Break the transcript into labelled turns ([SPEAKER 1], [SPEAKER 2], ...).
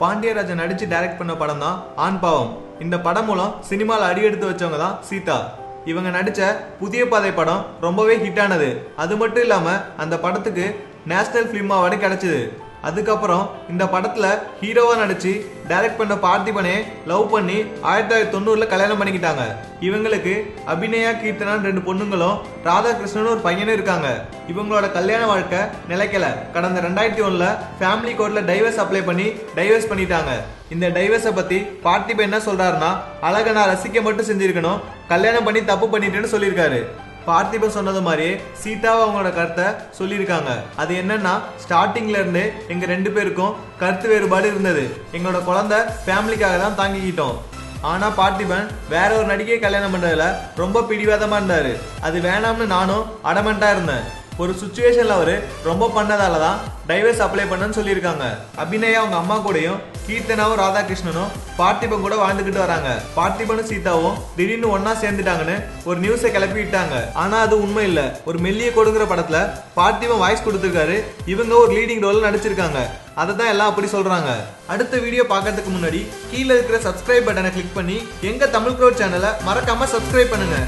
[SPEAKER 1] பாண்டியராஜன் நடிச்சு டைரக்ட் பண்ண படம் தான் ஆண் பாவம். இந்த படம் மூலம் சினிமாவில் அடி எடுத்து வச்சவங்க தான் சீதா. இவங்க நடித்த புதிய பாதை படம் ரொம்பவே ஹிட் ஆனது. அது மட்டும் இல்லாமல் அந்த படத்துக்கு நேஷனல் ஃபிலிம் அவார்டு கிடைச்சிது. அதுக்கப்புறம் இந்த படத்துல ஹீரோவா நடிச்சு டைரக்ட் பண்ண பார்த்திபனே லவ் பண்ணி ஆயிரத்தி தொள்ளாயிரத்தி தொண்ணூறுல கல்யாணம் பண்ணிக்கிட்டாங்க. இவங்களுக்கு அபிநயா கீர்த்தனான் ரெண்டு பொண்ணுங்களும் ராதாகிருஷ்ணன் ஒரு பையனும் இருக்காங்க. இவங்களோட கல்யாண வாழ்க்கை நிலைக்கல. கடந்த ரெண்டாயிரத்தி ஒன்றில் ஃபேமிலி கோர்ட்ல டைவர்ஸ் அப்ளை பண்ணி டைவர்ஸ் பண்ணிட்டாங்க. இந்த டைவர்ஸை பத்தி பார்த்திபன் என்ன சொல்றாருன்னா அழக நான் ரசிக்க மட்டும் செஞ்சிருக்கணும். கல்யாணம் பண்ணி தப்பு பண்ணிட்டேன்னு சொல்லியிருக்காரு. பார்த்திபன் சொன்னது மாதிரியே சீதாவை அவங்களோட கருத்தை சொல்லியிருக்காங்க. அது என்னன்னா ஸ்டார்டிங்ல இருந்து எங்க ரெண்டு பேருக்கும் கருத்து வேறுபாடு இருந்தது. எங்களோட குழந்தை ஃபேமிலிக்காக தான் தாங்கிக்கிட்டோம். ஆனா பார்த்திபன் வேற ஒரு நடிகையை கல்யாணம் பண்றதுல ரொம்ப பிடிவாதமா இருந்தாரு. அது வேணாம்னு நானும் அடமெண்டா இருந்தேன். ஒரு சுச்சுவேஷன்ல அவரு ரொம்ப பண்ணதால தான் டைவர்ஸ் அப்ளை பண்ணன்னு சொல்லியிருக்காங்க. அபிநயா அவங்க அம்மா கூடயும் கீர்த்தனாவும் ராதாகிருஷ்ணனும் பார்த்திபன் கூட வாழ்ந்துகிட்டு வராங்க. பார்த்திபனும் சீதாவும் திடீர்னு ஒன்னா சேர்ந்துட்டாங்கன்னு ஒரு நியூஸை கிளப்பி விட்டாங்க. ஆனா அது உண்மை இல்ல. ஒரு மெல்லிய கொடுங்கிற படத்துல பார்த்திபன் வாய்ஸ் கொடுத்திருக்காரு. இவங்க ஒரு லீடிங் ரோல் நடிச்சிருக்காங்க. அதை தான் எல்லாம் அப்படி சொல்றாங்க. அடுத்த வீடியோ பார்க்கறதுக்கு முன்னாடி கீழே இருக்கிற சப்ஸ்கிரைப் பட்டனை கிளிக் பண்ணி எங்க தமிழ் க்ரோட் சேனலை மறக்காம சப்ஸ்கிரைப் பண்ணுங்க.